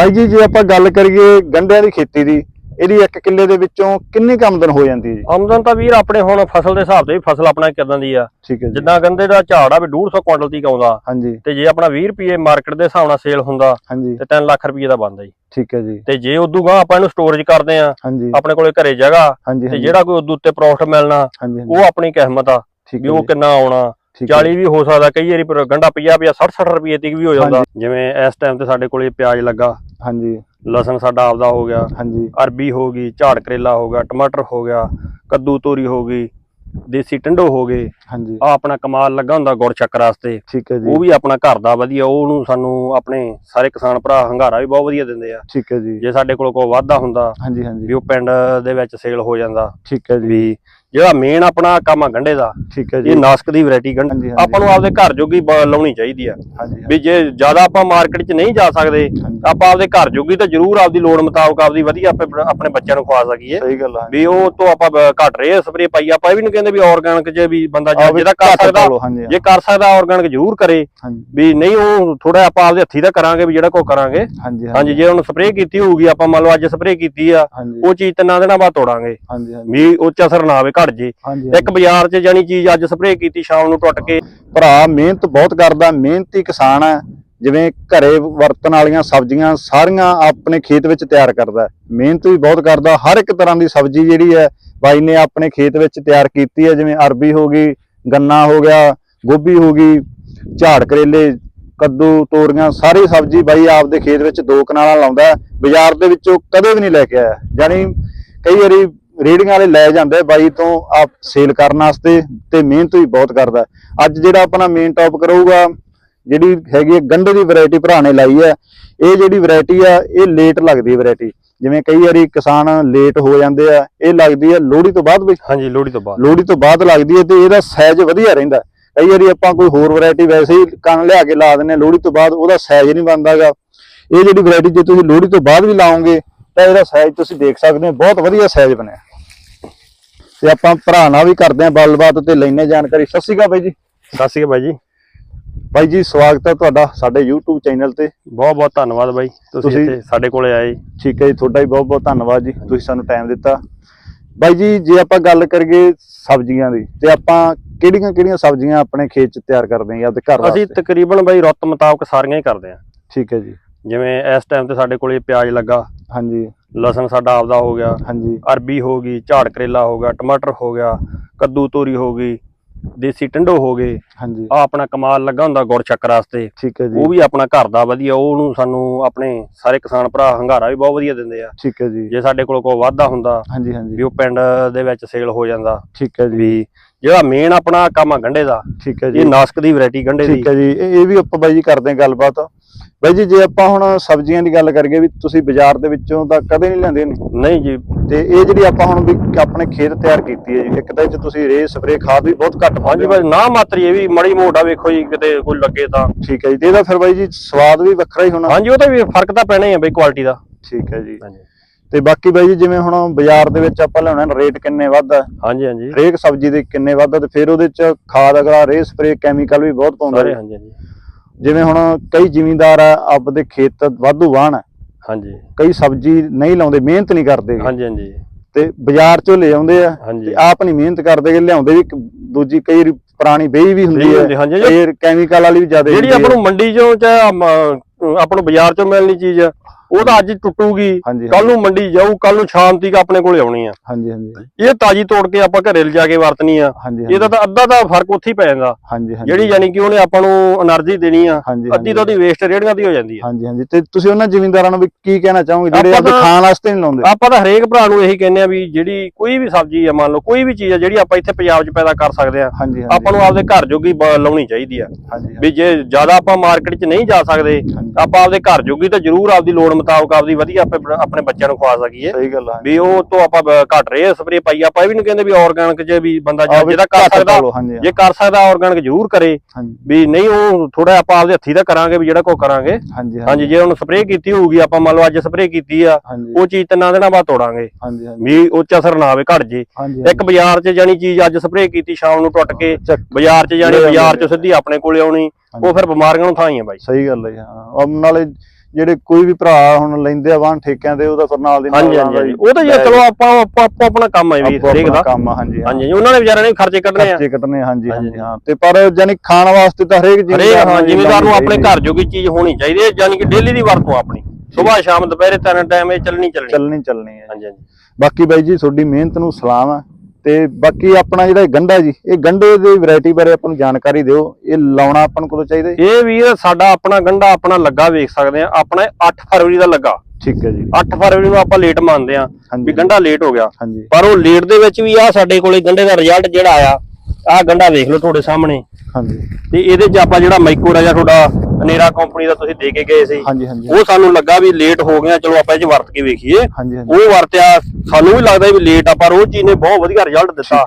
ਬਾਈ ਜੀ ਜੇ ਆਪਾਂ ਗੱਲ ਕਰੀਏ ਗੰਢਿਆਂ ਦੀ ਖੇਤੀ ਦੀ ਇਹਦੀ ਇੱਕ ਕਿੱਲੇ ਦੇ ਵਿੱਚੋਂ ਕਿੰਨੀ ਕੁ ਆਮਦਨ ਹੋ ਜਾਂਦੀ ਹੈ ਜੀ? ਆਮਦਨ ਤਾਂ ਵੀਰ ਆਪਣੇ ਹੁਣ ਫਸਲ ਦੇ ਹਿਸਾਬ ਤੇ ਵੀ ਫਸਲ ਆਪਣਾ ਕਿਦਾਂ ਦੀ ਆ। ਠੀਕ ਹੈ ਜੀ। ਜਿੱਦਾਂ ਗੰਦੇ ਦਾ ਝਾੜ ਆ ਵੀ 150 ਕੁਇੰਟਲ ਤੀਕ ਆਉਂਦਾ ਹਾਂਜੀ। ਤੇ ਜੇ ਆਪਣਾ 20 ਰੁਪਏ ਮਾਰਕੀਟ ਦੇ ਹਿਸਾਬ ਨਾਲ ਸੇਲ ਹੁੰਦਾ ਹਾਂਜੀ। ਤੇ 3 ਲੱਖ ਰੁਪਏ ਦਾ ਬਣਦਾ ਜੀ। ਠੀਕ ਹੈ ਜੀ। ਤੇ ਜੇ ਉਦੋਂ ਗਾਂ ਆਪਾਂ ਇਹਨੂੰ ਸਟੋਰੇਜ ਕਰਦੇ ਆ ਆਪਣੇ ਕੋਲੇ ਘਰੇ ਜਗ੍ਹਾ ਤੇ ਜਿਹੜਾ ਕੋਈ ਉਦੋਂ ਉੱਤੇ ਪ੍ਰੋਫਿਟ ਮਿਲਣਾ ਉਹ ਆਪਣੀ ਕਿਸਮਤ ਆ ਵੀ ਉਹ ਕਿੰਨਾ ਆਉਣਾ। 40 ਵੀ ਹੋ ਸਕਦਾ ਕਈ ਵਾਰੀ ਪਰ ਗੰਡਾ 50 50 60 60 ਰੁਪਏ ਤੱਕ ਵੀ ਹੋ ਜਾਂਦਾ। ਜਿਵੇਂ ਇਸ ਟਾਈਮ ਤੇ ਸਾਡੇ ਕੋਲੇ ਪਿਆਜ਼ ਲੱਗਾ ਹਾਂਜੀ। ਲਸਣ ਸਾਡਾ ਆਪਦਾ ਹੋ ਗਿਆ ਹਾਂਜੀ। ਅਰਬੀ ਹੋ ਗਈ ਝਾੜ ਕਰੇਲਾ ਹੋ ਗਿਆ ਟਮਾਟਰ ਹੋ ਗਿਆ ਕੱਦੂ ਤੋਰੀ ਹੋ ਗਈ ਦੇਸੀ ਟੰਡੋ ਹੋ ਗਏ ਹਾਂਜੀ। ਆ ਆਪਣਾ ਕਮਾਲ ਲੱਗਾ ਹੁੰਦਾ ਗੁੜ ਚੱਕਰ ਵਾਸਤੇ। ਠੀਕ ਹੈ ਜੀ। ਉਹ ਵੀ ਆਪਣਾ ਘਰ ਦਾ ਵਧੀਆ ਉਹਨੂੰ ਸਾਨੂੰ ਆਪਣੇ ਸਾਰੇ ਕਿਸਾਨ ਭਰਾ ਹੰਗਾਰਾ ਵੀ ਬਹੁਤ ਵਧੀਆ ਦਿੰਦੇ ਆ। ਠੀਕ ਹੈ ਜੀ। ਜੇ ਸਾਡੇ ਕੋਲ ਕੋਈ ਵਾਧਾ ਹੁੰਦਾ ਹਾਂਜੀ ਵੀ ਹਾਂਜੀ ਉਹ ਪਿੰਡ ਦੇ ਵਿੱਚ ਸੇਲ ਹੋ ਜਾਂਦਾ ਠੀਕ ਹੈ ਜੀ। ਵੀ ਜਿਹੜਾ ਮੇਨ ਆਪਣਾ ਕੰਮ ਆ ਗੰਢੇ ਦਾ ਠੀਕ ਹੈ ਜੀ। ਇਹ ਨਾਸਕ ਦੀ ਵੈਰਾਈਟੀ ਗੰਢ। ਆਪਾਂ ਨੂੰ ਆਪਦੇ ਘਰ ਜੋਗੀ ਲਾਉਣੀ ਚਾਹੀਦੀ ਆ। ਵੀ ਜੇ ਜ਼ਿਆਦਾ ਆਪਾਂ ਮਾਰਕੀਟ 'ਚ ਨਹੀਂ ਜਾ ਸਕਦੇ। ਆਪਾਂ ਆਪਦੇ ਘਰ ਜੋਗੀ ਤਾਂ ਜ਼ਰੂਰ ਆਪਦੀ ਲੋੜ ਮੁਤਾਬਕ ਆਪਦੀ ਵਧੀਆ ਆਪਣੇ ਬੱਚਿਆਂ ਨੂੰ ਖਵਾ ਸਕੀਏ। ਸਹੀ ਗੱਲ ਆ। ਵੀ ਉਹ ਤੋਂ ਆਪਾਂ ਘੱਟ ਰਹੇ ਸਪਰੇ ਪਾਈ ਆਪਾਂ ਇਹ ਵੀ ਨਹੀਂ ਕਹਿੰਦੇ ਵੀ ਆਰਗੈਨਿਕ 'ਚ ਵੀ ਬੰਦਾ ਜਿਹੜਾ ਕਰ ਸਕਦਾ ਜੇ ਕਰ ਸਕਦਾ ਆਰਗੈਨਿਕ ਜ਼ਰੂਰ ਕਰੇ। ਵੀ ਨਹੀਂ ਉਹ ਥੋੜਾ ਆਪਾਂ ਆਪਦੇ ਹੱਥੀ ਦਾ ਕਰਾਂਗੇ ਵੀ ਜਿਹੜਾ ਕੋ ਕਰਾਂਗੇ। ਹਾਂਜੀ ਜੇ ਉਹਨੂੰ ਸਪਰੇ ਕੀਤੀ ਹੋਊਗੀ ਆਪਾਂ ਮੰਨ ਲਓ ਅੱਜ ਸਪਰੇ ਕੀਤੀ ਆ ਉਹ ਚੀਜ਼ ਤਿੰਨਾਂ ਦਿਨਾਂ ਬਾਅਦ ਤੋੜਾਂਗੇ। ਵੀ ਉਹ 'ਚ ਅਸਰ ਨਾ ਆਵੇ। ਘਟ ਜੇ। ਇੱਕ ਬਾਜ਼ਾਰ 'ਚ ਜਾਨੀ ਚੀਜ਼ ਅੱਜ ਸਪਰੇ ਕੀਤੀ ਸ਼ਾਮ ਨੂੰ ਟੁੱਟ ਕੇ। ਭਰਾ ਮਿਹਨਤ ਬਹੁਤ ਕਰਦਾ ਮਿਹਨਤੀ ਕਿਸਾਨ ਹੈ। ਜਿਵੇਂ ਘਰੇ ਵਰਤਣ ਵਾਲੀਆਂ ਸਬਜ਼ੀਆਂ ਸਾਰੀਆਂ ਆਪਣੇ ਖੇਤ ਵਿੱਚ ਤਿਆਰ ਕਰਦਾ। ਮਿਹਨਤ ਵੀ ਬਹੁਤ ਕਰਦਾ ਹਰ ਇੱਕ ਤਰ੍ਹਾਂ ਦੀ ਸਬਜ਼ੀ ਜਿਹੜੀ ਹੈ ਬਾਈ ਨੇ ਆਪਣੇ ਖੇਤ ਵਿੱਚ ਤਿਆਰ ਕੀਤੀ ਹੈ। ਜਿਵੇਂ ਅਰਬੀ ਹੋ ਗਈ ਗੰਨਾ ਹੋ ਗਿਆ ਗੋਭੀ ਹੋ ਗਈ ਝਾੜ ਕਰੇਲੇ ਕੱਦੂ ਤੋਰੀਆਂ ਸਾਰੀ ਸਬਜ਼ੀ ਬਾਈ ਆਪਦੇ ਖੇਤ ਵਿੱਚ ਦੋ ਕਨਾਲਾਂ ਲਾਉਂਦਾ। ਬਾਜ਼ਾਰ ਦੇ ਵਿੱਚੋਂ ਕਦੇ ਵੀ ਨਹੀਂ ਲੈ ਕੇ ਆਇਆ। ਯਾਨੀ ਕਈ ਵਾਰੀ ਰੇੜੀਆਂ ਵਾਲੇ ਲੈ ਜਾਂਦੇ ਬਾਈ ਤੋਂ ਆਪ ਸੇਲ ਕਰਨ ਵਾਸਤੇ ਤੇ ਮਿਹਨਤ ਵੀ ਬਹੁਤ ਕਰਦਾ। ਅੱਜ ਜਿਹੜਾ ਆਪਣਾ ਮੇਨ ਟੌਪਿਕ ਰਹੂਗਾ ਜਿਹੜੀ ਹੈਗੀ ਹੈ ਗੰਢੇ ਦੀ ਵੈਰਾਈਟੀ ਭਰਾ ਨੇ ਲਾਈ ਹੈ ਇਹ ਜਿਹੜੀ ਵੈਰਾਈਟੀ ਆ ਇਹ ਲੇਟ ਲੱਗਦੀ ਹੈ ਵੈਰਾਈਟੀ ਜਿਵੇਂ ਕਈ ਵਾਰੀ ਕਿਸਾਨ ਲੇਟ ਹੋ ਜਾਂਦੇ ਆ ਇਹ ਲੱਗਦੀ ਹੈ ਲੋਹੜੀ ਤੋਂ ਬਾਅਦ ਵੀ। ਹਾਂਜੀ ਲੋਹੜੀ ਤੋਂ ਬਾਅਦ। ਲੋਹੜੀ ਤੋਂ ਬਾਅਦ ਲੱਗਦੀ ਹੈ ਤੇ ਇਹਦਾ ਸਾਈਜ਼ ਵਧੀਆ ਰਹਿੰਦਾ। ਕਈ ਵਾਰੀ ਆਪਾਂ ਕੋਈ ਹੋਰ ਵੈਰਾਈਟੀ ਵੈਸੇ ਹੀ ਕਣ ਲਿਆ ਕੇ ਲਾ ਦਿੰਨੇ ਲੋਹੜੀ ਤੋਂ ਬਾਅਦ ਉਹਦਾ ਸਾਈਜ਼ ਨਹੀਂ ਬਣਦਾਗਾ ਇਹ ਜਿਹੜੀ ਵੈਰਾਈਟੀ ਜੇ ਤੁਸੀਂ ਲੋਹੜੀ ਤੋਂ ਬਾਅਦ ਵੀ ਲਾਓਗੇ ਤਾਂ ਇਹਦਾ ਸਾਈਜ਼ ਤੁਸੀਂ ਦੇਖ ਸਕਦੇ ਹੋ ਬਹੁਤ ਵਧੀਆ ਸਾਈਜ਼ ਬਣਿਆ। ਤੇ ਆਪਾਂ ਭਰਾ ਨਾਲ ਵੀ ਕਰਦੇ ਹਾਂ ਗੱਲਬਾਤ ਤੇ ਲੈਣੇ ਜਾਣਕਾਰੀ। ਸਤਿ ਸ਼੍ਰੀ ਅਕਾਲ ਬਾਈ ਜੀ। ਸਤਿ ਸ਼੍ਰੀ ਅਕਾਲ ਬਾਈ ਜੀ। ਬਾਈ ਜੀ ਸਵਾਗਤ ਹੈ ਤੁਹਾਡਾ ਸਾਡੇ YouTube ਚੈਨਲ ਤੇ। ਬਹੁਤ ਬਹੁਤ ਧੰਨਵਾਦ ਬਾਈ। ਤੁਸੀਂ ਇੱਥੇ ਸਾਡੇ ਕੋਲੇ ਆਏ। ਠੀਕ ਹੈ ਜੀ ਤੁਹਾਡਾ ਵੀ ਬਹੁਤ ਬਹੁਤ ਧੰਨਵਾਦ ਜੀ। ਤੁਸੀਂ ਸਾਨੂੰ ਟਾਈਮ ਦਿੱਤਾ। ਬਾਈ ਜੀ ਜੇ ਆਪਾਂ ਗੱਲ ਕਰੀਏ ਸਬਜ਼ੀਆਂ ਦੀ ਤੇ ਆਪਾਂ ਕਿਹੜੀਆਂ ਕਿਹੜੀਆਂ ਸਬਜ਼ੀਆਂ ਆਪਣੇ ਖੇਤ 'ਚ ਤਿਆਰ ਕਰਦੇ ਜਾਂ ਆਪਦੇ ਘਰ ਅਸੀਂ ਵਾਸਤੇ? ਤਕਰੀਬਨ ਬਾਈ ਰੁੱਤ ਮੁਤਾਬਕ ਸਾਰੀਆਂ ਹੀ ਕਰਦੇ ਆ ਠੀਕ ਹੈ ਜੀ। ਜਿਵੇਂ ਇਸ ਟਾਈਮ ਤੇ ਸਾਡੇ ਕੋਲੇ ਪਿਆਜ਼ ਲੱਗਾ। ਹਾਂਜੀ। ਲਸਣ ਸਾਡਾ ਆਪਦਾ ਹੋ ਗਿਆ। ਹਾਂਜੀ। ਅਰਬੀ ਹੋ ਗਈ ਝਾੜ ਕਰੇਲਾ ਹੋ ਗਿਆ ਟਮਾਟਰ ਹੋ ਗਿਆ ਕੱਦੂ ਤੋਰੀ ਹੋ ਗਈ ਦੇਸੀ ਟੰਡੋ ਹੋ ਗਏ। ਹਾਂਜੀ। ਆ ਆਪਣਾ ਕਮਾਲ ਲੱਗਾ ਹੁੰਦਾ ਗੁੜ ਚੱਕਰ ਵਾਸਤੇ। ਠੀਕ ਹੈ ਜੀ। ਉਹ ਵੀ ਆਪਣਾ ਘਰ ਦਾ ਵਧੀਆ ਉਹਨੂੰ ਸਾਨੂੰ ਆਪਣੇ ਸਾਰੇ ਕਿਸਾਨ ਭਰਾ ਹੰਗਾਰਾ ਵੀ ਬਹੁਤ ਵਧੀਆ ਦਿੰਦੇ ਆ। ਠੀਕ ਹੈ ਜੀ। ਜੇ ਸਾਡੇ ਕੋਲ ਕੋਈ ਵਾਧਾ ਹੁੰਦਾ ਹਾਂਜੀ ਵੀ ਹਾਂਜੀ ਉਹ ਪਿੰਡ ਦੇ ਵਿੱਚ ਸੇਲ ਹੋ ਜਾਂਦਾ। ਠੀਕ ਹੈ ਜੀ। ਵੀ ਜਿਹੜਾ ਮੇਨ ਆਪਣਾ ਕੰਮ ਆ ਗੰਢੇ ਦਾ ਠੀਕ ਹੈ ਇਹ ਜੀ ਨਾਸਕ ਦੀ ਵੈਰਾਈਟੀ ਗੰਢੇ ਦੀ। ਠੀਕ ਹੈ ਜੀ। ਇਹ ਇਹ ਵੀ ਆਪਾਂ ਬਾਈ ਜੀ ਕਰਦੇ ਹਾਂ ਗੱਲਬਾਤ। ਬਾਈ ਜੀ ਜੇ ਆਪਾਂ ਹੁਣ ਸਬਜ਼ੀਆਂ ਦੀ ਗੱਲ ਕਰੀਏ ਵੀ ਤੁਸੀਂ ਬਾਜ਼ਾਰ ਦੇ ਵਿੱਚੋਂ ਤਾਂ ਕਦੇ ਨਹੀਂ ਲੈਂਦੇ ਨੇ ਨਹੀਂ ਜੀ। ਤੇ ਇਹ ਜਿਹੜੀ ਆਪਾਂ ਹੁਣ ਵੀ ਆਪਣੇ ਖੇਤ ਤਿਆਰ ਕੀਤੀ ਹੈ ਜੀ ਇੱਕ ਤਾਂ ਇਹ 'ਚ ਤੁਸੀਂ ਰੇ ਸਪਰੇ ਖਾਦ ਵੀ ਬਹੁਤ ਘੱਟ ਹਾਂਜੀ ਪਾਉਂਦੇ ਹੋ। ਬਾਈ ਨਾ ਮਾਤਰੀ ਇਹ ਵੀ ਮੜੀ ਮੋਟਾ ਵੇਖੋ ਜੀ ਕਿਤੇ ਕੋਈ ਲੱਗੇ ਤਾਂ। ਠੀਕ ਹੈ ਜੀ। ਤੇ ਇਹਦਾ ਫਿਰ ਬਾਈ ਜੀ ਸਵਾਦ ਵੀ ਵੱਖਰਾ ਹੀ ਹੋਣਾ। ਹਾਂਜੀ ਉਹ ਤਾਂ ਵੀ ਫ਼ਰਕ ਤਾਂ ਪੈਣਾ ਹੀ ਆ ਬਈ ਕੁਆਲਿਟੀ ਦਾ। ਠੀਕ ਹੈ ਜੀ। ਹਾਂਜੀ। ਤੇ ਬਾਕੀ ਬਾਈ ਜੀ ਜਿਵੇਂ ਹੁਣ ਬਾਜ਼ਾਰ ਦੇ ਵਿੱਚ ਆਪਾਂ ਲਿਆਉਣਾ ਰੇਟ ਕਿੰਨੇ ਵੱਧ ਹੈ ਹਾਂਜੀ ਹਾਂਜੀ। ਹਰੇਕ ਸਬਜ਼ੀ ਦੇ ਕਿੰਨੇ ਵੱਧ ਹੈ ਤੇ ਫਿਰ ਉਹਦੇ ਚ ਖਾਦ ਅਗਲਾ ਰੇ ਸਪਰੇ ਕੈਮੀਕਲ ਵੀ ਬਹੁਤ ਪਾਉਂਦਾ ਜੀ। ਹਾਂਜੀ ਹਾਂਜੀ। ਜਿਵੇਂ ਹੁਣ ਕਈ ਜ਼ਿਮੀਂਦਾਰ ਆ ਆਪਦੇ ਖੇਤ ਵਾਧੂ ਵਾਹਣ। ਹਾਂਜੀ। ਕਈ ਸਬਜ਼ੀ ਨਹੀਂ ਲਾਉਂਦੇ ਮਿਹਨਤ ਨਹੀਂ ਕਰਦੇ। ਹਾਂਜੀ ਹਾਂਜੀ। ਤੇ ਬਾਜ਼ਾਰ ਚੋਂ ਲੈ ਆਉਂਦੇ ਆ ਤੇ ਆਪ ਨਹੀਂ ਮਿਹਨਤ ਕਰਦੇ ਗੇ, ਲਿਆਉਂਦੇ ਵੀ ਦੂਜੀ ਕਈ ਪੁਰਾਣੀ ਬੇਈ ਵੀ ਹੁੰਦੀ ਹੈ ਫੇਰ ਕੈਮੀਕਲ ਵਾਲੀ ਵੀ ਜ਼ਿਆਦਾ ਜਿਹੜੀ ਆਪਾਂ ਨੂੰ ਮੰਡੀ ਚੋਂ ਚਾਹੇ ਆਪਾਂ ਨੂੰ ਬਾਜ਼ਾਰ ਚੋਂ ਮਿਲਣੀ ਚੀਜ਼ ਉਹ ਤਾਂ ਅੱਜ ਟੁੱਟੂਗੀ ਕੱਲ ਨੂੰ ਮੰਡੀ ਜਾਊ ਕੱਲ ਨੂੰ ਸ਼ਾਂਤੀ ਕਾ ਆਪਣੇ ਕੋਲੇ ਆਉਣੀ ਆ। ਹਾਂਜੀ ਹਾਂਜੀ। ਇਹ ਤਾਜੀ ਤੋੜ ਕੇ ਆਪਾਂ ਘਰੇ ਲਿਜਾ ਕੇ ਵਰਤਣੀ ਆ। ਇਹਦਾ ਤਾਂ ਅੱਧਾ ਦਾ ਫ਼ਰਕ ਉੱਥੇ ਪੈ ਜਾਂਦਾ। ਜਿਹੜੀ ਯਾਨੀ ਕਿ ਉਹਨੇ ਆਪਾਂ ਨੂੰ એનર્ਜੀ ਦੇਣੀ ਆ ਅੱਧੀ ਤਾਂ ਉਹਦੀ ਵੇਸਟ ਰੇੜੀਆਂ ਦੀ ਹੋ ਜਾਂਦੀ ਆ। ਹਾਂਜੀ ਹਾਂਜੀ। ਤੇ ਤੁਸੀਂ ਉਹਨਾਂ ਜ਼ਿਮੀਂਦਾਰਾਂ ਨੂੰ ਵੀ ਕੀ ਕਹਿਣਾ ਚਾਹੋਗੇ ਜਿਹੜੇ ਆਪ ਖਾਣ ਵਾਸਤੇ ਨਹੀਂ ਲਾਉਂਦੇ? ਆਪਾਂ ਤਾਂ ਹਰੇਕ ਭਰਾ ਨੂੰ ਇਹੀ ਕਹਿੰਦੇ ਆ ਵੀ ਜਿਹੜੀ ਕੋਈ ਵੀ ਸਬਜ਼ੀ ਆ ਮੰਨ ਲਓ ਕੋਈ ਵੀ ਚੀਜ਼ ਆ ਜਿਹੜੀ ਆਪਾਂ ਇੱਥੇ ਪੰਜਾਬ 'ਚ ਪੈਦਾ ਕਰ ਸਕਦੇ ਆ ਆਪਾਂ ਨੂੰ ਆਪਦੇ ਘਰ ਜੋਗੀ ਲਾਉਣੀ ਚਾਹੀਦੀ ਆ। ਵੀ ਜੇ ਜ਼ਿਆਦਾ ਆਪਾਂ ਮਾਰਕੀਟ 'ਚ ਨਹੀਂ ਜਾ ਸਕਦੇ ਆਪਾਂ ਆਪਦੇ ਘਰ ਜੋਗੀ ਤਾਂ ਜ਼ਰੂਰ ਆਪਦੀ ਲੋੜ ਮੁਤਾਬਕ ਆਪਦੀ ਵਧੀਆ ਆਪਣੇ ਆਪਣੇ ਬੱਚਿਆਂ ਨੂੰ ਖਵਾ ਸਕੀਏ। ਸਹੀ ਗੱਲ ਆ। ਵੀ ਉਹ ਤੋਂ ਆਪਾਂ ਬ- ਘੱਟ ਰਹੇ ਸਪਰੇ ਪਾਈ ਆਪਾਂ ਇਹ ਵੀ ਨਹੀਂ ਕਹਿੰਦੇ ਵੀ ਆਰਗੈਨਿਕ 'ਚ ਵੀ ਬੰਦਾ ਜਿਹਦਾ ਕਰ ਸਕਦਾ ਹਾਂਜੀ ਜੇ ਕਰ ਸਕਦਾ ਆਰਗੈਨਿਕ ਜ਼ਰੂਰ ਕਰੇ। ਹਾਂਜੀ। ਵੀ ਨਹੀਂ ਉਹ ਥੋੜਾ ਆਪਾਂ ਆਪਦੇ ਹੱਥੀ ਦਾ ਕਰਾਂਗੇ ਵੀ ਜਿਹੜਾ ਕੋ ਕਰਾਂਗੇ। ਹਾਂਜੀ ਹਾਂਜੀ। ਜੇ ਉਹਨੂੰ ਸਪਰੇ ਕੀਤੀ ਹੋਊਗੀ ਆਪਾਂ ਮੰਨ ਲਓ ਅੱਜ ਸਪਰੇ ਕੀਤੀ ਆ ਹਾਂਜੀ। ਉਹ ਚੀਜ਼ ਤਿੰਨਾਂ ਦਿਨਾਂ ਬਾਅਦ ਤੋੜਾਂਗੇ। ਹਾਂਜੀ ਵੀ ਉਹ 'ਚ ਅਸਰ ਨਾ ਆਵੇ ਘਟ ਜੇ। ਹਾਂਜੀ ਇੱਕ ਬਾਜ਼ਾਰ 'ਚ ਜਾਨੀ ਚੀਜ਼ ਅੱਜ ਸਪਰੇ ਕੀਤੀ ਸ਼ਾਮ ਨੂੰ ਟੁੱਟ ਕੇ ਬਾਜ਼ਾਰ 'ਚ ਜਾਣੀ ਲੈ ਬਾਜ਼ਾਰ 'ਚ ਸਿੱਧੀ ਆਪਣੇ ਕੋਲੇ ਆਉਣੀ ਉਹ ਫਿਰ ਬਿਮਾਰੀਆਂ ਨੂੰ ਥਾਂ ਹੀ ਆ ਬਾਈ। ਸਹੀ ਗੱਲ ਹੈ ਜੀ, ਹਾਂ। ਉਹ ਨਾਲੇ ਜਿਹੜੇ ਕੋਈ ਵੀ ਭਰਾ ਹੁਣ ਲੈਂਦੇ ਆ ਵਾਹਨ ਠੇਕਿਆਂ ਤੇ ਉਹਦਾ ਫਿਰ ਨਾਲ ਦੀ ਨਾਲ ਹਾਂਜੀ ਹਾਂਜੀ ਹਾਂਜੀ। ਉਹ ਤਾਂ ਜੀ ਚਲੋ ਆਪਾਂ ਆਪਾਂ ਆਪੋ ਆਪਣਾ ਕੰਮ ਹੈ ਵੀ ਹਰੇਕ ਦਾ ਕੰਮ ਹਾਂਜੀ। ਹਾਂਜੀ ਉਹਨਾਂ ਨੇ ਵਿਚਾਰਿਆਂ ਨੇ ਖਰਚੇ ਕੱਢਣੇ ਆ। ਖਰਚੇ ਕੱਢਣੇ ਹਾਂਜੀ ਹਾਂਜੀ, ਹਾਂ। ਤੇ ਪਰ ਜਾਨੀ ਖਾਣ ਵਾਸਤੇ ਤਾਂ ਹਰੇਕ ਜ਼ਿਮੀਂਦਾਰ ਹਾਂ ਨੂੰ ਜ਼ਿਮੀਦਾਰ ਨੂੰ ਆਪਣੇ ਘਰ ਜੋਗੀ ਚੀਜ਼ ਹੋਣੀ ਚਾਹੀਦੀ ਹੈ ਯਾਨੀ ਕਿ ਡੇਲੀ ਦੀ ਵਰਤੋਂ ਆਪਣੀ। ਸਵੇਰ ਸ਼ਾਮ ਦੁਪਹਿਰੇ ਤਿੰਨ ਟਾਈਮ ਇਹ ਚੱਲਣੀ ਚੱਲਣੀ। ਚੱਲਣੀ ਚੱਲਣੀ ਹੈ ਹਾਂਜੀ ਹਾਂਜੀ। ਬਾਕੀ ਬਾਈ ਜੀ ਤੁਹਾਡੀ ਮਿਹਨਤ ਨੂੰ ਸਲਾਮ ਆ। ਤੇ ਬਾਕੀ ਆਪਣਾ ਜਿਹੜਾ ਗੰਡਾ ਜੀ ਇਹ ਗੰਡੇ ਦੀ ਵੈਰਾਈਟੀ ਬਾਰੇ ਆਪਾਂ ਨੂੰ ਜਾਣਕਾਰੀ ਦਿਓ। ਇਹ ਲਾਉਣਾ ਆਪਾਂ ਨੂੰ ਕਦੋਂ ਚਾਹੀਦਾ ਇਹ ਵੀਰ ਸਾਡਾ ਆਪਣਾ ਗੰਡਾ ਆਪਣਾ ਲੱਗਾ ਵੇਖ ਸਕਦੇ ਆ। ਆਪਣਾ 8 ਫਰਵਰੀ ਦਾ ਲੱਗਾ। ਠੀਕ ਹੈ ਜੀ। 8 ਫਰਵਰੀ ਨੂੰ ਆਪਾਂ ਲੇਟ ਮੰਨਦੇ ਆ ਵੀ ਗੰਡਾ ਲੇਟ ਹੋ ਗਿਆ। ਪਰ ਉਹ ਲੇਟ ਦੇ ਵਿੱਚ ਵੀ ਆ ਸਾਡੇ ਕੋਲੇ ਗੰਡੇ ਦਾ ਰਿਜ਼ਲਟ ਜਿਹੜਾ ਆਇਆ ਆਹ ਗੰਡਾ ਵੇਖ ਲਓ ਤੁਹਾਡੇ ਸਾਹਮਣੇ। ਹਾਂਜੀ। ਤੇ ਇਹਦੇ 'ਚ ਆਪਾਂ ਜਿਹੜਾ ਮਾਈਕੋ ਰਾਜਾ ਤੁਹਾਡਾ ਹਨੇਰਾ ਕੰਪਨੀ ਦਾ ਤੁਸੀਂ ਦੇ ਕੇ ਗਏ ਸੀ। ਹਾਂਜੀ ਹਾਂਜੀ। ਉਹ ਸਾਨੂੰ ਲੱਗਾ ਵੀ ਲੇਟ ਹੋ ਗਿਆ ਚਲੋ ਆਪਾਂ ਇਹ 'ਚ ਵਰਤ ਕੇ ਵੇਖੀਏ। ਹਾਂਜੀ ਹਾਂਜੀ। ਉਹ ਵਰਤਿਆ ਸਾਨੂੰ ਵੀ ਲੱਗਦਾ ਵੀ ਲੇਟ ਆ ਪਰ ਉਹ ਚੀਜ਼ ਨੇ ਬਹੁਤ ਵਧੀਆ ਰਿਜ਼ਲਟ ਦਿੱਤਾ।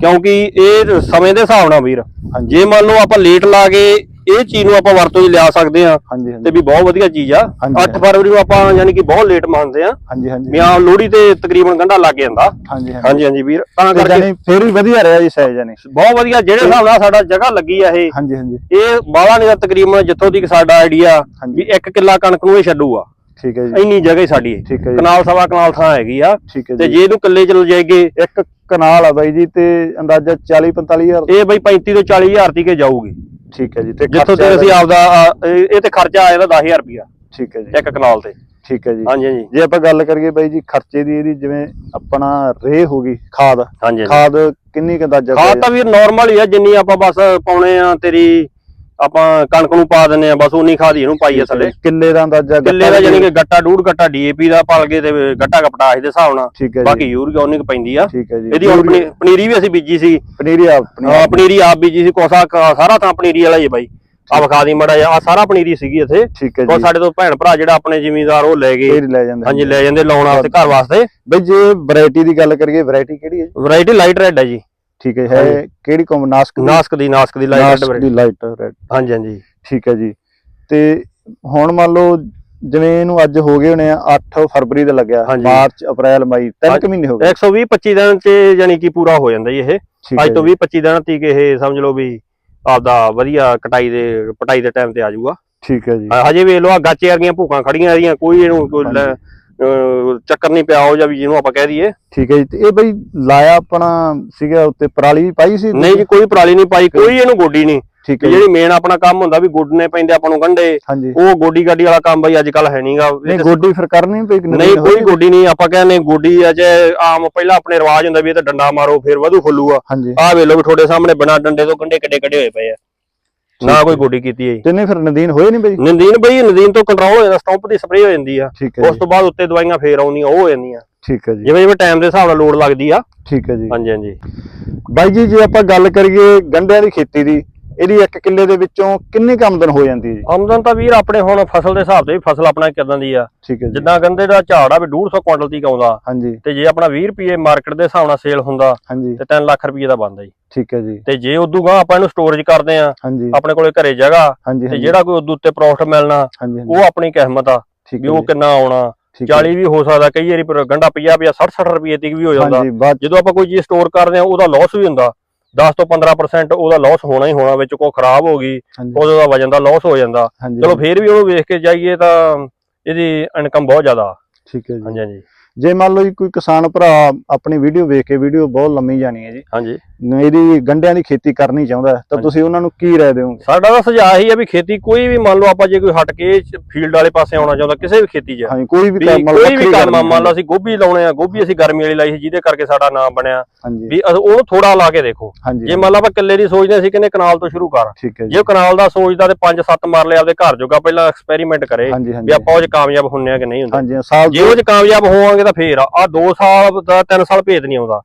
ਕਿਉਂਕਿ ਇਹ ਸਮੇਂ ਦੇ ਹਿਸਾਬ ਨਾਲ ਵੀਰ। ਜੇ ਮੰਨ ਲਓ ਆਪਾਂ ਲੇਟ ਲਾ ਕੇ ਇਹ ਚੀਜ਼ ਨੂੰ ਆਪਾਂ ਵਰਤੋਂ 'ਚ ਲਿਆ ਸਕਦੇ ਆ ਹਾਂਜੀ ਤੇ ਹਾਂਜੀ ਵੀ ਬਹੁਤ ਵਧੀਆ ਚੀਜ਼ ਆ। ਹਾਂਜੀ। 8 ਫਰਵਰੀ ਨੂੰ ਆਪਾਂ ਯਾਨੀ ਕਿ ਬਹੁਤ ਲੇਟ ਮੰਨਦੇ ਆ ਹਾਂਜੀ ਹਾਂਜੀ। ਮਿਆਂ ਲੋਹੜੀ ਤੇ ਤਕਰੀਬਨ ਗੰਢਾ ਲੱਗ ਜਾਂਦਾ। ਹਾਂਜੀ ਹਾਂਜੀ। ਵੀਰ ਤਾਂ ਤੇ ਕਰਕੇ ਜਾਨੀ ਫੇਰ ਵੀ ਵਧੀਆ ਰਿਹਾ ਜੀ ਸਾਈਜ਼ ਜਾਨੀ ਬਹੁਤ ਵਧੀਆ ਜਿਹੜੇ ਹਿਸਾਬ ਨਾਲ ਸਾਡਾ ਜਗ੍ਹਾ ਲੱਗੀ ਆ ਇਹ। ਹਾਂਜੀ ਹਾਂਜੀ। ਇਹ ਬਾਲਾ ਨਹੀਂ ਤਕਰੀਬਨ ਜਿੱਥੋਂ ਦੀ ਸਾਡਾ ਆਈਡੀਆ ਹਾਂਜੀ। ਵੀ 1 ਕਿੱਲਾ ਕਣਕ ਨੂੰ ਇਹ ਛੱਡੂਗਾ ਠੀਕ ਹੈ ਜੀ। ਇੰਨੀ ਜਗ੍ਹਾ ਹੀ ਸਾਡੀ। ਇਹ ਠੀਕ ਹੈ ਜੀ। ਕਨਾਲ ਸਵਾ ਕਨਾਲ ਥਾਂ ਹੈਗੀ ਆ। ਠੀਕ ਹੈ ਤੇ ਜੀ। ਜੇ ਇਹਨੂੰ ਕਿੱਲੇ ਚ ਲਜਾਏਗੇ ਇੱਕ ਕਨਾਲ ਆ ਬਾਈ ਜੀ ਤੇ ਅੰਦਾਜ਼ਾ 40 45000 ਇਹ ਬਈ 35 ਤੋਂ 40 ਹਜ਼ਾਰ ਤੀਕੇ ਜਾਊਗੀ। ਠੀਕ ਹੈ ਜੀ ਤੇ ਜਿੱਥੋਂ ਤੇ ਖਰਚਾ ਅਸੀਂ ਆਪਦਾ ਇਹ ਇਹ ਤੇ ਖਰਚਾ ਆ ਜਾਂਦਾ 10000 ਰੁਪਿਆ ਠੀਕ ਹੈ ਜੀ। ਇੱਕ ਕਨਾਲ ਤੇ। ਠੀਕ ਹੈ ਜੀ। ਹਾਂਜੀ ਹਾਂਜੀ। ਜੇ ਆਪਾਂ ਗੱਲ ਕਰੀਏ ਬਾਈ ਜੀ ਖਰਚੇ ਦੀ ਇਹਦੀ ਜਿਵੇਂ ਆਪਣਾ ਰੇ ਹੋ ਗਈ ਖਾਦ। ਹਾਂਜੀ ਹਾਂਜੀ। ਖਾਦ ਕਿੰਨੀ ਕੁ ਅੰਦਾਜ਼ਾ ਖਾਦ ਤਾਂ ਵੀਰ ਨਾਰਮਲ ਹੀ ਆ ਜਿੰਨੀ ਆਪਾਂ ਬਸ ਪਾਉਣੇ ਆ ਤੇਰੀ ਆਪਾਂ ਕਣਕ ਨੂੰ ਪਾ ਦਿੰਨੇ ਆ ਬਸ ਉਨੀ ਖਾਦ ਹੀ ਇਹਨੂੰ ਪਾਈ ਆ ਥੱਲੇ। ਕਿੱਲੇ ਦਾ ਅੰਦਾਜ਼ਾ ਕਿੱਲੇ ਦਾ ਜਾਨੀ ਕਿ ਗੱਟਾ ਡੂਢ ਗੱਟਾ ਡੀਏਪੀ ਦਾ ਪਲ ਕੇ ਤੇ ਗੱਟਾ ਕਪਟਾਸ਼ ਦੇ ਹਿਸਾਬ ਨਾਲ। ਬਾਕੀ ਯੂਰੀਆ ਉਨੀ ਕੁ ਪੈਂਦੀ ਆ। ਇਹਦੀ ਹੁਣ ਪਨੀ- ਪਨੀਰੀ ਵੀ ਅਸੀਂ ਬੀਜੀ ਸੀ। ਪਨੀਰੀ ਆਪਣੀ ਹਾਂ ਪਨੀਰੀ ਆਪ ਬੀਜੀ ਸੀ। ਕੋਸਾ ਸਾਰਾ ਤਾਂ ਪਨੀਰੀ ਵਾਲਾ ਹੀ ਹੈ ਬਾਈ। ਆ ਵਿਖਾ ਦੀ ਮੜਾ ਆ ਸਾਰਾ ਪਨੀਰੀ ਸੀਗੀ ਇੱਥੇ। ਠੀਕ ਹੈ ਉਹ ਜੀ ਸਾਡੇ ਤੋਂ ਭੈਣ ਭਰਾ ਜਿਹੜਾ ਆਪਣੇ ਜ਼ਿਮੀਂਦਾਰ ਉਹ ਲੈ ਗਏ। ਇਹ ਲੈ ਜਾਂਦੇ ਹਾਂਜੀ ਲੈ ਜਾਂਦੇ ਲਾਉਣ ਵਾਸਤੇ ਘਰ ਵਾਸਤੇ। ਬਈ ਜੇ ਵੈਰਾਈਟੀ ਦੀ ਗੱਲ ਕਰੀਏ ਵੈਰਾਈਟੀ ਕਿਹੜੀ ਹੈ ਜੀ? ਵੈਰਾਈਟੀ ਲਾਈਟ ਰੈੱਡ ਹੈ ਜੀ। ਠੀਕ ਹੈ ਹੈ। ਕਿਹੜੀ ਕੌਮ? ਨਾਸਕ ਦੀ? ਨਾਸਕ ਦੀ ਨਾਸਕ ਦੀ ਲਾਈਟ ਨਾਸਕ ਰੈੱਡ ਦੀ ਲਾਈਟ ਰੈਡ ਹਾਂਜੀ ਹਾਂਜੀ। ਠੀਕ ਹੈ ਜੀ। ਤੇ ਹੁਣ ਮੰਨ ਲਓ ਜਿਵੇਂ ਇਹਨੂੰ ਅੱਜ ਹੋ ਗਏ ਹੋਣੇ ਆ 8 ਫਰਵਰੀ ਦਾ ਲੱਗਿਆ ਹਾਂਜੀ। ਮਾਰਚ ਅਪ੍ਰੈਲ ਮਈ ਤਿੰਨ। ਕੁ ਮਹੀਨੇ ਹੋ ਗਏ। 120 25 ਦਿਨ ਚ ਯਾਨੀ ਕਿ ਪੂਰਾ ਹੋ ਜਾਂਦਾ ਜੀ ਇਹ। ਠੀਕ ਅੱਜ ਤੋਂ ਜੀ, 20 25 ਦਿਨ ਤੀਕ ਇਹ ਸਮਝ ਲਓ ਵੀ ਆਪਦਾ ਵਧੀਆ ਕਟਾਈ ਦੇ ਪਟਾਈ ਦੇ ਟਾਈਮ ਤੇ ਆ ਜਾਊਗਾ। ਠੀਕ ਹੈ ਜੀ। ਹਜੇ ਵੇਖ ਲਓ ਆ ਗਾਚੇ ਵਰਗੀਆਂ ਭੂਕਾਂ ਖੜੀਆਂ ਇਹਦੀਆਂ ਕੋਈ ਇਹਨੂੰ ਕੋਈ ਲੈ- ਚੱਕਰ ਨਹੀਂ ਪਿਆ ਉਹ ਜਾਂ ਵੀ ਜਿਹਨੂੰ ਆਪਾਂ ਕਹਿ ਦਈਏ। ਠੀਕ ਹੈ ਜੀ ਤੇ ਇਹ ਬਈ ਲਾਇਆ ਆਪਣਾ ਸੀਗਾ ਉੱਤੇ ਪਰਾਲੀ ਵੀ ਪਾਈ ਸੀ? ਨਹੀਂ ਜੀ ਕੋਈ ਪਰਾਲੀ ਨਹੀਂ ਪਾਈ ਕੋਈ ਇਹਨੂੰ ਗੋਡੀ ਨਹੀਂ। ਠੀਕ ਹੈ ਜਿਹੜੀ ਮੇਨ ਆਪਣਾ ਕੰਮ ਹੁੰਦਾ ਵੀ ਗੁੱਡਨੇ ਪੈਂਦੇ ਆਪਾਂ ਨੂੰ ਹਾਂਜੀ। ਉਹ ਗੋਡੀ ਗਾਡੀ ਵਾਲਾ ਕੰਮ ਬਈ ਅੱਜ ਕੱਲ ਹੈ ਨਹੀਂਗਾ ਨਹੀਂ ਗੋਡੀ ਫਿਰ ਕਰਨੀ ਪਈ ਨਹੀਂ ਕੋਈ ਗੋਡੀ ਨਹੀਂ ਆਪਾਂ ਕਹਿੰਦੇ ਗੋਡੀ ਅਜੇ ਆਮ ਪਹਿਲਾਂ ਆਪਣੇ ਰਿਵਾਜ ਹੁੰਦਾ ਵੀ ਇਹ ਤਾਂ ਡੰਡਾ ਮਾਰੋ ਫਿਰ ਵਧੂ ਫੁੱਲੂਗਾ। ਆਹ ਵੇਖ ਲਓ ਵੀ ਤੁਹਾਡੇ ਸਾਹਮਣੇ ਬਿਨਾਂ ਡੰਡੇ ਤੋਂ ਗੰਢੇ ਕਿੱਡੇ ਕਿੱਡੇ ਹੋਏ ਪਏ ਆ। ਨਾ ਕੋਈ ਗੋਡੀ ਕੀਤੀ ਹੈ ਤੇ ਨਹੀਂ ਫਿਰ ਨਦੀਨ ਹੋਏ ਨਹੀਂ ਬਈ? ਨਦੀਨ ਬਈ ਨਦੀਨ ਤੋਂ ਕੰਟਰੋਲ ਹੋ ਜਾਂਦਾ ਸਟੰਪ ਦੀ ਸਪਰੇਅ ਹੋ ਜਾਂਦੀ ਆ। ਉਸ ਤੋਂ ਬਾਅਦ ਉੱਤੇ ਦਵਾਈਆਂ ਫੇਰ ਆਉਂਦੀਆਂ ਉਹ ਹੋ ਜਾਂਦੀਆਂ। ਠੀਕ ਹੈ ਜੀ। ਜਿਵੇਂ ਜਿਵੇਂ ਟਾਈਮ ਦੇ ਹਿਸਾਬ ਨਾਲ ਲੋਡ ਲੱਗਦੀ ਆ। ਠੀਕ ਹੈ ਜੀ। ਹਾਂਜੀ ਹਾਂਜੀ। ਬਾਈ ਜੀ ਜੇ ਆਪਾਂ ਗੱਲ ਕਰੀਏ ਗੰਡਿਆਂ ਦੀ ਖੇਤੀ ਦੀ ਇਹਦੀ ਇੱਕ ਕਿੱਲੇ ਦੇ ਵਿੱਚੋਂ ਕਿੰਨੀ ਆਮਦਨ ਹੋ ਜਾਂਦੀ ਹੈ ਜੀ? ਆਮਦਨ ਤਾਂ ਵੀਰ ਆਪਣੇ ਹੁਣ ਫਸਲ ਦੇ ਹਿਸਾਬ ਤੇ ਵੀ ਫਸਲ ਆਪਣਾ ਕਿਦਾਂ ਦੀ ਆ। ਠੀਕ ਹੈ ਜੀ। ਜਿੱਦਾਂ ਗੰਦੇ ਦਾ ਝਾੜ ਆ ਵੀ 150 ਕੁਇੰਟਲ ਤੀਕ ਆਉਂਦਾ। ਹਾਂਜੀ। ਤੇ ਜੇ ਆਪਣਾ 20 ਰੁਪਏ ਮਾਰਕੀਟ ਦੇ ਹਿਸਾਬ ਨਾਲ ਸੇਲ ਹੁੰਦਾ ਤੇ 3 ਲੱਖ ਰੁਪਏ ਦਾ ਬਣਦਾ ਜੀ। ਠੀਕ ਹੈ ਜੀ। ਤੇ ਜੇ ਉਦੋਂ ਗਾਂ ਆਪਾਂ ਇਹਨੂੰ ਸਟੋਰੇਜ ਕਰਦੇ ਆ ਹਾਂਜੀ। ਆਪਣੇ ਕੋਲੇ ਘਰੇ ਜਗ੍ਹਾ ਤੇ ਜਿਹੜਾ ਕੋਈ ਉਦੋਂ ਉੱਤੇ ਪ੍ਰੋਫਿਟ ਮਿਲਣਾ ਉਹ ਆਪਣੀ ਕਿਸਮਤ ਆ ਵੀ ਉਹ ਕਿੰਨਾ ਆਉਣਾ ਠੀਕ ਹੈ 40 ਵੀ ਹੋ ਸਕਦਾ ਕਈ ਵਾਰੀ ਪਰ ਗੰਡਾ 50 50 60 60 ਰੁਪਏ ਤੀਕ ਵੀ ਹੋ ਜਾਂਦਾ। ਜਦੋਂ ਆਪਾਂ ਕੋਈ ਚੀਜ਼ ਸਟੋਰ ਕਰਦੇ ਆ ਉਹਦਾ ਲਾਸ ਵੀ ਹੁੰਦਾ। 10 ਤੋਂ 15% ਉਹਦਾ ਲਾਸ ਹੋਣਾ ਹੀ ਹੋਣਾ ਵਿੱਚ ਕੋ ਖਰਾਬ ਹੋ ਗਈ ਉਹਦਾ ਵਜਨ ਦਾ ਲਾਸ ਹੋ ਜਾਂਦਾ। ਚਲੋ ਫੇਰ ਵੀ ਉਹਨੂੰ ਵੇਖ ਕੇ ਜਾਈਏ ਤਾਂ ਇਹਦੀ ਇਨਕਮ ਬਹੁਤ ਜ਼ਿਆਦਾ। ਠੀਕ ਹੈ ਜੀ। ਹਾਂਜੀ ਹਾਂਜੀ। ਜੇ ਮੰਨ ਲਓ ਜੀ ਕੋਈ ਕਿਸਾਨ ਭਰਾ ਆਪਣੀ ਵੀਡੀਓ ਵੇਖ ਕੇ ਵੀਡੀਓ ਬਹੁਤ ਲੰਮੀ ਜਾਣੀ ਹੈ ਜੀ ਹਾਂਜੀ। ਇਹਦੀ ਗੰਡਿਆਂ ਦੀ ਖੇਤੀ ਕਰਨੀ ਚਾਹੁੰਦਾ ਹੈ, ਤਾਂ। ਤੁਸੀਂ ਉਹਨਾਂ ਨੂੰ ਕੀ ਰਾਏ ਦਿਓਗੇ? ਸਾਡਾ ਤਾਂ ਸੁਝਾਅ ਇਹੀ ਆ ਵੀ ਖੇਤੀ ਕੋਈ ਵੀ ਮੰਨ ਲਓ ਆਪਾਂ ਜੇ ਕੋਈ ਹਟ ਕੇ ਫੀਲਡ ਵਾਲੇ ਪਾਸੇ ਆਉਣਾ ਚਾਹੁੰਦਾ ਕਿਸੇ ਵੀ ਖੇਤੀ 'ਚ। ਹਾਂਜੀ ਕੋਈ ਵੀ ਕੰਮ ਮੰਨ ਲਓ ਅਸੀਂ ਗੋਭੀ ਲਾਉਣੇ ਆ ਗੋਭੀ ਅਸੀਂ ਗਰਮੀ ਵਾਲੀ ਲਾਈ ਸੀ ਜਿਹਦੇ ਕਰਕੇ ਸਾਡਾ ਨਾਮ ਬਣਿਆ। ਵੀ ਉਹਨੂੰ ਥੋੜਾ ਲਾ ਕੇ ਦੇਖੋ। ਜੇ ਮੰਨ ਲਓ ਆਪਾਂ ਕਿੱਲੇ ਦੀ ਸੋਚਦੇ ਅਸੀਂ ਕਹਿੰਦੇ ਕਨਾਲ ਤੋਂ ਸ਼ੁਰੂ ਕਰ। ਜੀ। ਕਨਾਲ ਦਾ ਸੋਚਦਾ ਤੇ 5-7 ਮਾਰ ਲਿਆ ਆਪਦੇ ਘਰ ਜੋਗਾ ਪਹਿਲਾਂ ਐਕਸਪੈਰੀਮੈਂਟ ਕਰੇ ਵੀ ਆਪਾਂ ਉਹ 'ਚ ਕਾਮਯਾਬ ਹੁੰਨੇ ਆ ਕਿ ਨਹੀਂ ਹੁੰਦੇ। ਜੇ ਉਹ 'ਚ ਕਾਮਯਾਬ ਹੋਵਾਂਗੇ ਤਾਂ ਫੇਰ ਆ। 2 ਸਾਲ ਦਾ 3 ਸਾਲ ਭੇਦ ਨਹੀਂ ਆਉਂਦਾ।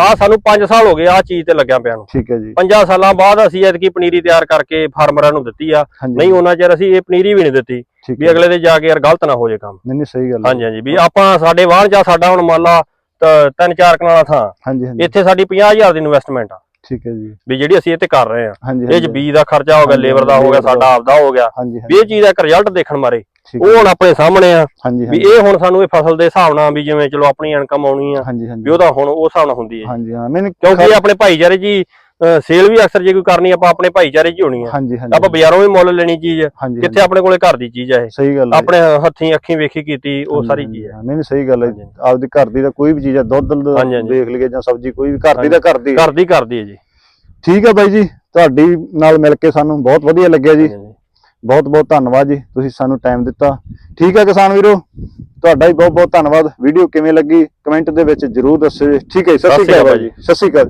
ਆ ਸਾਨੂੰ 5 ਸਾਲ ਹੋ ਗਏ ਆ ਚੀਜ਼ ਤੇ ਲੱਗਿਆ ਪਿਆ ਨੂੰ। ਠੀਕ ਹੈ ਜੀ। 5 ਸਾਲਾਂ ਬਾਅਦ ਅਸੀਂ ਐਤਕੀ ਪਨੀਰੀ ਤਿਆਰ ਕਰਕੇ ਫਾਰਮਰਾਂ ਨੂੰ ਦਿੱਤੀ ਆ। ਨਹੀਂ ਉਹਨਾਂ ਚਿਰ ਅਸੀਂ ਇਹ ਪਨੀਰੀ ਵੀ ਨਹੀਂ ਦਿੱਤੀ ਵੀ ਅਗਲੇ ਦੇ ਜਾ ਕੇ ਯਾਰ ਗਲਤ ਨਾ ਹੋ ਜੇ ਕੰਮ। ਨਹੀਂ ਨਹੀਂ ਸਹੀ ਗੱਲ ਹਾਂਜੀ ਹਾਂਜੀ ਵੀ ਆਪਾਂ ਸਾਡੇ ਵਾਹਣ ਜਾਂ ਸਾਡਾ ਹੁਣ ਮੰਨ ਲਾ ਤਿੰਨ ਚਾਰ ਕਨਾਲਾ ਥਾਂ। ਹਾਂਜੀ ਹਾਂਜੀ। ਇੱਥੇ ਸਾਡੀ 50000 ਦੀ ਇਨਵੈਸਟਮੈਂਟ ਆ। ਠੀਕ ਹੈ ਜੀ। ਵੀ ਜਿਹੜੀ ਅਸੀਂ ਇਹ ਤੇ ਕਰ ਰਹੇ ਆ। ਹਾਂਜੀ ਇਹ ਚ ਹਾਂਜੀ ਬੀਜ ਦਾ ਖਰਚਾ ਹੋ ਗਿਆ ਲੇਬਰ ਦਾ ਹੋ ਗਿਆ ਦਾ। ਸਾਡਾ ਆਪਦਾ ਹੋ ਗਿਆ। ਹਾਂਜੀ ਵੀ ਹਾਂਜੀ। ਇਹ ਚੀਜ਼ ਦਾ ਇੱਕ ਰਿਜ਼ਲਟ ਦੇਖਣ ਮਾਰੇ ਠੀਕ ਉਹ ਹੈ ਹੁਣ ਆਪਣੇ ਸਾਹਮਣੇ ਆ। ਹਾਂਜੀ ਵੀ ਹਾਂਜੀ। ਇਹ ਹੁਣ ਸਾਨੂੰ ਇਹ ਫਸਲ ਦੇ ਹਿਸਾਬ ਨਾਲ ਵੀ ਜਿਵੇਂ ਚਲੋ ਆਪਣੀ ਇਨਕਮ ਆਉਣੀ ਆ ਹਾਂਜੀ ਵੀ ਹਾਂਜੀ ਉਹਦਾ ਹੁਣ ਉਹ ਹਿਸਾਬ ਨਾਲ ਹੁੰਦੀ ਹੈ। ਹਾਂਜੀ ਹਾਂ। ਨਹੀਂ ਨਹੀਂ ਕਿਉਂਕਿ ਇਹ ਆਪਣੇ ਭਾਈਚਾਰੇ ਜੀ ਸੇਲ ਵੀ ਅਕਸਰ ਜੇ ਕੋਈ ਕਰਨੀ ਆਪਾਂ ਆਪਣੇ ਭਾਈਚਾਰੇ 'ਚ ਹੀ ਹੋਣੀ ਆ। ਹਾਂਜੀ ਹਾਂਜੀ ਆਪਾਂ ਬਾਜ਼ਾਰੋਂ ਵੀ ਮੁੱਲ ਲੈਣੀ ਚੀਜ਼ ਕਿੱਥੇ ਆਪਣੇ ਕੋਲੇ ਘਰ ਦੀ ਚੀਜ਼ ਆ ਇਹ। ਸਹੀ ਗੱਲ ਹੈ ਆਪਣੇ ਹੱਥੀਂ ਅੱਖੀਂ ਵੇਖੀ ਕੀਤੀ ਉਹ ਸਾਰੀ ਚੀਜ਼ ਹੈ ਹਾਂ, ਨਹੀਂ ਨਹੀਂ ਸਹੀ ਗੱਲ ਹੈ ਆਪਦੀ ਘਰ ਦੀ ਤਾਂ ਕੋਈ ਵੀ ਚੀਜ਼ ਹੈ ਦੁੱਧ। ਦੇਖ ਲਈਏ ਜਾਂ ਸਬਜ਼ੀ ਕੋਈ ਵੀ ਘਰ ਦੀ ਤਾਂ ਘਰ ਦੀ ਘਰ ਦੀ ਕਰਦੀ ਹੈ ਜੀ। ਠੀਕ ਹੈ ਬਾਈ ਜੀ ਤੁਹਾਡੀ ਨਾਲ ਮਿਲ ਕੇ ਸਾਨੂੰ ਬਹੁਤ ਵਧੀਆ ਲੱਗਿਆ ਜੀ। ਬਹੁਤ ਬਹੁਤ ਧੰਨਵਾਦ ਜੀ ਤੁਸੀਂ ਸਾਨੂੰ ਟਾਈਮ ਦਿੱਤਾ। ਠੀਕ ਹੈ ਕਿਸਾਨ ਵੀਰੋ ਤੁਹਾਡਾ ਵੀ ਬਹੁਤ ਬਹੁਤ ਧੰਨਵਾਦ। ਵੀਡੀਓ ਕਿਵੇਂ ਲੱਗੀ ਕਮੈਂਟ ਦੇ ਵਿੱਚ ਜਰੂਰ ਦੱਸਿਓ। ਠੀਕ ਹੈ ਸਤਿ ਸ਼੍ਰੀ ਅਕਾਲ ਜੀ। ਸਤਿ ਸ਼੍ਰੀ ਅਕਾਲ